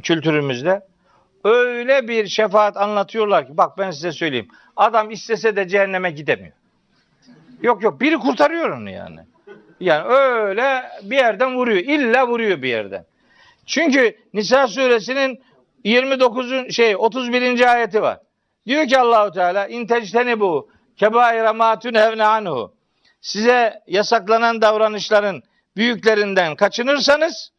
kültürümüzde öyle bir şefaat anlatıyorlar ki bak ben size söyleyeyim. Adam istese de cehenneme gidemiyor. Yok yok biri kurtarıyor onu yani. Yani öyle bir yerden vuruyor. İlla vuruyor bir yerden. Çünkü Nisa suresinin 29. şey 31. ayeti var. Diyor ki Allahu Teala intecteni bu kebaire ma tunhevne anhu. Size yasaklanan davranışların büyüklerinden kaçınırsanız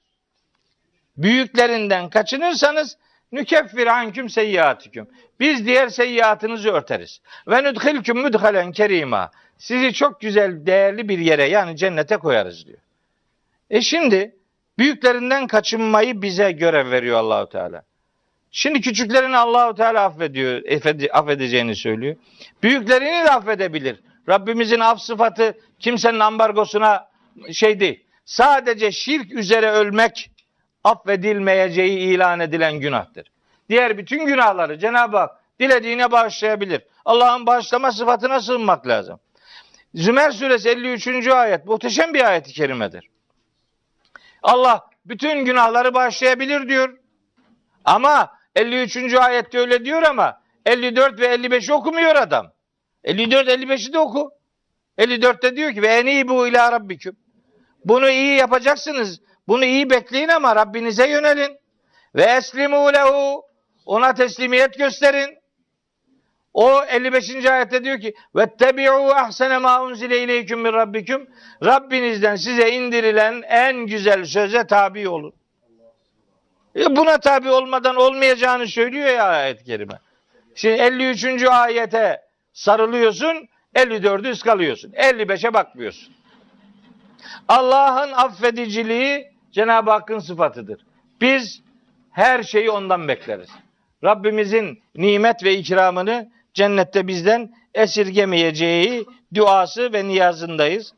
büyüklerinden kaçınırsanız nükeffir anküm seyyiatüküm. Biz diğer seyyiatınızı örteriz. Ve nudhilküm mudhalen kerima. Sizi çok güzel, değerli bir yere yani cennete koyarız diyor. E şimdi büyüklerinden kaçınmayı bize görev veriyor Allahu Teala. Şimdi küçüklerini Allahu Teala affediyor, affede- affedeceğini söylüyor. Büyüklerini de affedebilir. Rabbimizin af sıfatı kimsenin ambargosuna şey değil. Sadece şirk üzere ölmek affedilmeyeceği ilan edilen günahtır. Diğer bütün günahları Cenab-ı Hak dilediğine bağışlayabilir. Allah'ın bağışlama sıfatına sığınmak lazım. Zümer suresi 53. ayet muhteşem bir ayet-i kerimedir. Allah bütün günahları bağışlayabilir diyor. Ama 53. ayette öyle diyor ama 54 ve 55'i okumuyor adam. 54 55'i de oku. 54'te diyor ki ve enibu ila rabbiküm. Bunu iyi yapacaksınız. Bunu iyi bekleyin ama Rabbinize yönelin. Ve eslimu lehu. Ona teslimiyet gösterin. O 55. ayette diyor ki vettebi'u ahsene ma unzile ileyküm min rabbiküm. Rabbinizden size indirilen en güzel söze tabi olun. E buna tabi olmadan olmayacağını söylüyor ya ayet-i kerime. Şimdi 53. ayete sarılıyorsun, 54'ü ıskalıyorsun. 55'e bakmıyorsun. Allah'ın affediciliği Cenab-ı Hakk'ın sıfatıdır. Biz her şeyi ondan bekleriz. Rabbimizin nimet ve ikramını cennette bizden esirgemeyeceği duası ve niyazındayız.